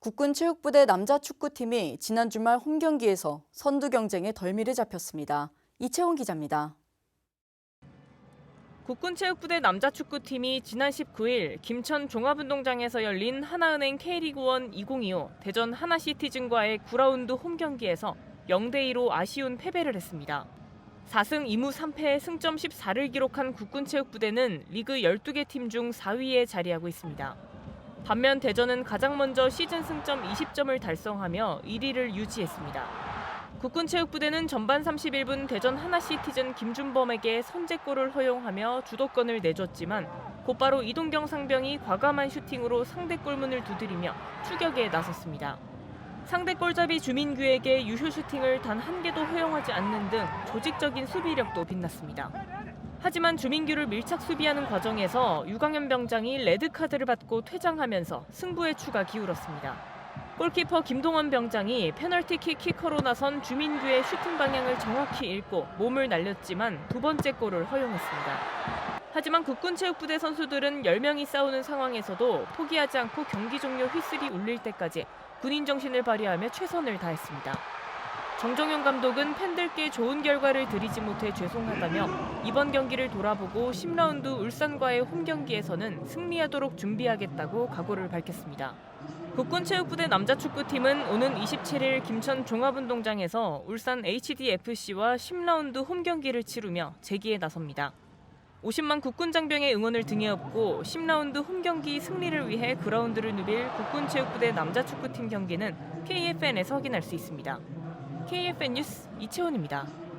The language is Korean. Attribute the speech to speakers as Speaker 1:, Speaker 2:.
Speaker 1: 국군 체육부대 남자 축구팀이 지난 주말 홈 경기에서 선두 경쟁에 덜미를 잡혔습니다. 이채원 기자입니다.
Speaker 2: 국군체육부대 남자축구팀이 지난 19일 김천 종합운동장에서 열린 하나은행 K리그1 2025 대전 하나시티즌과의 9라운드 홈 경기에서 0대2로 아쉬운 패배를 했습니다. 4승 2무 3패 승점 14를 기록한 국군체육부대는 리그 12개 팀 중 4위에 자리하고 있습니다. 반면 대전은 가장 먼저 시즌 승점 20점을 달성하며 1위를 유지했습니다. 국군체육부대는 전반 31분 대전 하나시티즌 김준범에게 선제골을 허용하며 주도권을 내줬지만 곧바로 이동경 상병이 과감한 슈팅으로 상대 골문을 두드리며 추격에 나섰습니다. 상대 골잡이 주민규에게 유효 슈팅을 단 한 개도 허용하지 않는 등 조직적인 수비력도 빛났습니다. 하지만 주민규를 밀착 수비하는 과정에서 유광현 병장이 레드카드를 받고 퇴장하면서 승부의 추가 기울었습니다. 골키퍼 김동원 병장이 페널티킥 키커로 나선 주민규의 슈팅 방향을 정확히 읽고 몸을 날렸지만 두 번째 골을 허용했습니다. 하지만 국군체육부대 선수들은 10명이 싸우는 상황에서도 포기하지 않고 경기 종료 휘슬이 울릴 때까지 군인 정신을 발휘하며 최선을 다했습니다. 정정용 감독은 팬들께 좋은 결과를 드리지 못해 죄송하다며 이번 경기를 돌아보고 10라운드 울산과의 홈 경기에서는 승리하도록 준비하겠다고 각오를 밝혔습니다. 국군체육부대 남자축구팀은 오는 27일 김천 종합운동장에서 울산 HDFC와 10라운드 홈 경기를 치르며 재기에 나섭니다. 50만 국군 장병의 응원을 등에 업고 10라운드 홈 경기 승리를 위해 그라운드를 누빌 국군체육부대 남자축구팀 경기는 KFN에서 확인할 수 있습니다. KFN 뉴스 이채원입니다.